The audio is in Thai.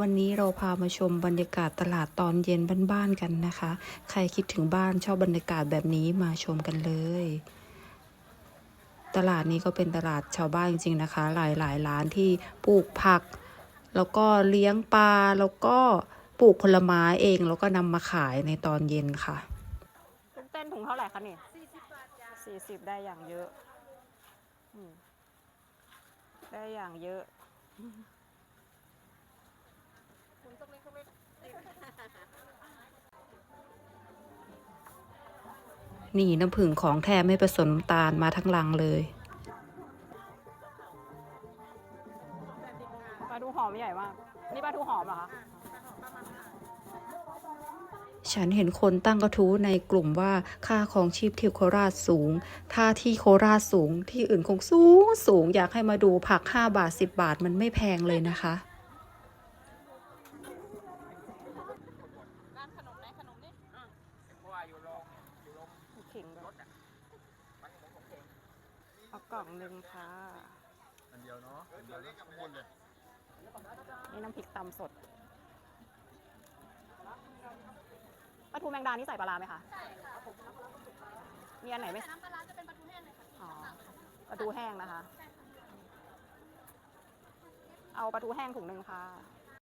วันนี้เราพามาชมบรรยากาศตลาดตอนเย็นบ้านๆกันนะคะ ใครคิดถึงบ้านชอบบรรยากาศแบบนี้มาชมกันเลย ตลาดนี้ก็เป็นตลาดชาวบ้านจริงๆนะคะ หลายๆร้านที่ปลูกผัก แล้วก็เลี้ยงปลาแล้วก็ปลูกผลไม้เองแล้วก็นำมาขายในตอนเย็นค่ะลูกเต้นถุงเท่าไหร่คะนี่สี่สิบได้อย่างเยอะ ได้อย่างเยอะ นี่น้ำผึ้งของแท้ไม่ผสมน้ำตาลมาทั้งลังเลยปลาทูหอมใหญ่มาก นี่ปลาทูหอมเหรอคะฉันเห็นคนตั้งกระทู้ในกลุ่มว่าค่าของชีพที่โคราชสูง ถ้าที่โคราชสูงที่อื่นคงสูงสูงอยากให้มาดูผัก 5 บาท 10 บาทมันไม่แพงเลยนะคะ ขิงด้วยเอากล่องหนึ่งค่ะ อันเดียวเนาะอันเดียวแล้วข้างบนเลย นี่น้ำพริกตำสดปลาทูแมงดานี่ใส่ปลาร้าไหมคะใส่ค่ะมีอันไหนไม่น้ำปลาร้าจะเป็นปลาทูแห้งเลยค่ะอ๋อปลาทูแห้งนะคะ เอาปลาทูแห้งถุงหนึ่งค่ะ